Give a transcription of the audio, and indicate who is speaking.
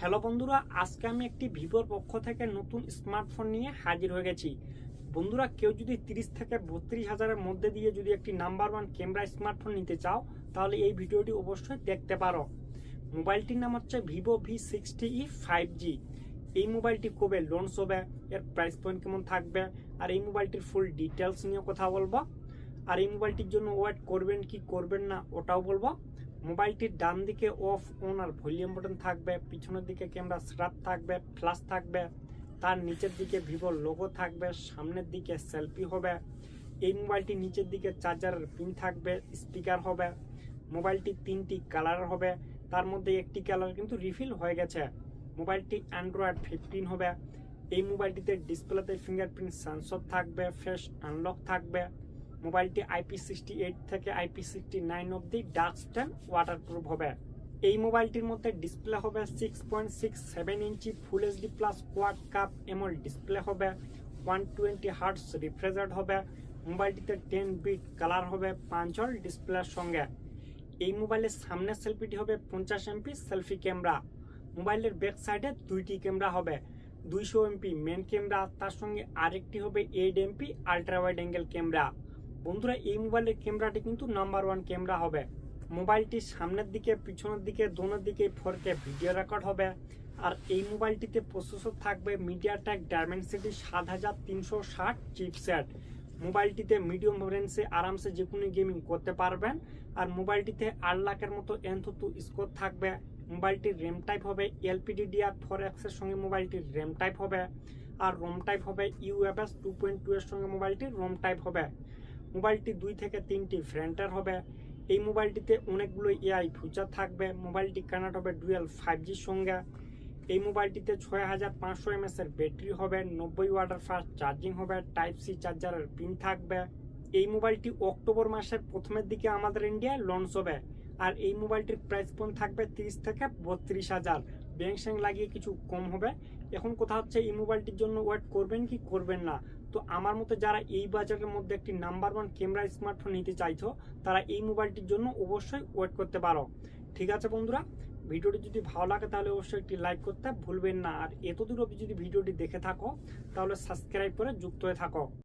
Speaker 1: Hello বন্ধুরা, আজকে আমি একটি ভিভোর পক্ষ থেকে নতুন স্মার্টফোন নিয়ে হাজির হয়ে গেছি। বন্ধুরা, কেউ যদি তিরিশ থেকে বত্রিশ হাজারের মধ্যে দিয়ে যদি একটি নাম্বার ওয়ান ক্যামেরা স্মার্টফোন নিতে চাও, তাহলে এই ভিডিওটি অবশ্যই দেখতে পারো। মোবাইলটির নাম হচ্ছে Vivo V sixty E five G. এই মোবাইলটি কবে লঞ্চ হবে, এর প্রাইস পয়েন্ট কেমন থাকবে, আর এই মোবাইলটির ফুল ডিটেলস নিয়ে কথা বলব। আর এই মোবাইলটির জন্য ওয়েট করবেন কি করবেন না, ওটাও বলব। মোবাইলটির ডান দিকে অফ, অন আর ভলিউম বাটন থাকবে, পিছনের দিকে ক্যামেরা স্ট্রাপ থাকবে ফ্ল্যাশ থাকবে, তার নিচের দিকে ভিভোর লোগো থাকবে, সামনের দিকে সেলফি হবে, এই মোবাইলটি নিচের দিকে চার্জারের পিন থাকবে, স্পিকার হবে, মোবাইলটি তিনটি কালার হবে, তার মধ্যে একটি কালার কিন্তু রিফিল হয়ে গেছে, মোবাইলটি অ্যান্ড্রয়েড ফিফটিন হবে, এই মোবাইলটিতে ডিসপ্লেতে ফিঙ্গারপ্রিন্ট সেন্সর থাকবে, ফেস আনলক থাকবে মোবাইলটি আইপি সিক্সটি এইট থেকে IP sixty nine dust and waterproof হবে। এই মোবাইলটির মধ্যে ডিসপ্লে হবে six point six seven inch full HD plus quad cup AMOLED display হবে one twenty hertz refresh rate হবে, মোবাইলটিতে টেন বিট কালার হবে পাঁচল ডিসপ্লের সঙ্গে। এই মোবাইলের সামনের সেলফিটি হবে পঞ্চাশ এমপি সেলফি ক্যামেরা মোবাইলের ব্যাক সাইডে দুইটি ক্যামেরা হবে, দুইশো এমপি মেন ক্যামেরা তার সঙ্গে আরেকটি হবে eight MP ultra wide angle camera বন্ধুরা, এই মোবাইলের ক্যামেরাটি কিন্তু নাম্বার ওয়ান ক্যামেরা হবে। মোবাইলটি সামনের দিকে, পিছনের দিকে, দোনোর দিকে ফোরকে ভিডিও রেকর্ড হবে। আর এই মোবাইলটিতে প্রসেসর থাকবে মিডিয়াটেক ডায়মেন্সিটি সাত হাজার তিনশো ষাট চিপসেট মোবাইলটিতে মিডিয়াম রেঞ্জে আরামসে যে কোনো গেমিং করতে পারবেন। আর মোবাইলটিতে আট লাখের মতো এনথুতু স্কোর থাকবে। মোবাইলটির র্যাম টাইপ হবে এলপিডি ডিআর ফোর এক্সের সঙ্গে মোবাইলটির র্যাম টাইপ হবে। আর রোম টাইপ হবে ইউএফএস টু পয়েন্ট টু এর সঙ্গে মোবাইলটির রোম টাইপ হবে। মোবাইলটি দুই থেকে তিনটি ফ্রেন্টার হবে। এই মোবাইলটিতে অনেকগুলো এআই ফিচার থাকবে। মোবাইলটি কানেক্ট হবে ডুয়েল ফাইভ জির সঙ্গে। এই মোবাইলটিতে ছয় হাজার পাঁচশো এমএস এর ব্যাটারি হবে, নব্বই ওয়াটার ফাস্ট চার্জিং হবে টাইপ সি চার্জারের পিন থাকবে। এই মোবাইলটি অক্টোবর মাসের প্রথমের দিকে আমাদের ইন্ডিয়ায় লঞ্চ হবে। আর এই মোবাইলটির প্রাইস পয়েন্ট থাকবে তিরিশ থেকে বত্রিশ হাজার। ব্যাংক স্যাং লাগিয়ে কিছু কম হবে। এখন কথা হচ্ছে, এই মোবাইলটির জন্য ওয়েট করবেন কি করবেন না? তো আমার মতে যারা এই বাজারের মধ্যে একটি নাম্বার ওয়ান ক্যামেরা স্মার্টফোন নিতে চাইছো, তারা এই মোবাইলটির জন্য অবশ্যই ওয়েট করতে পারো। ঠিক আছে বন্ধুরা, ভিডিওটি যদি ভালো লাগে তাহলে অবশ্যই একটি লাইক করতে ভুলবেন না। আর এতদূর অবধি যদি ভিডিওটি দেখে থাকো, তাহলে সাবস্ক্রাইব করে যুক্ত হয়ে থাকো।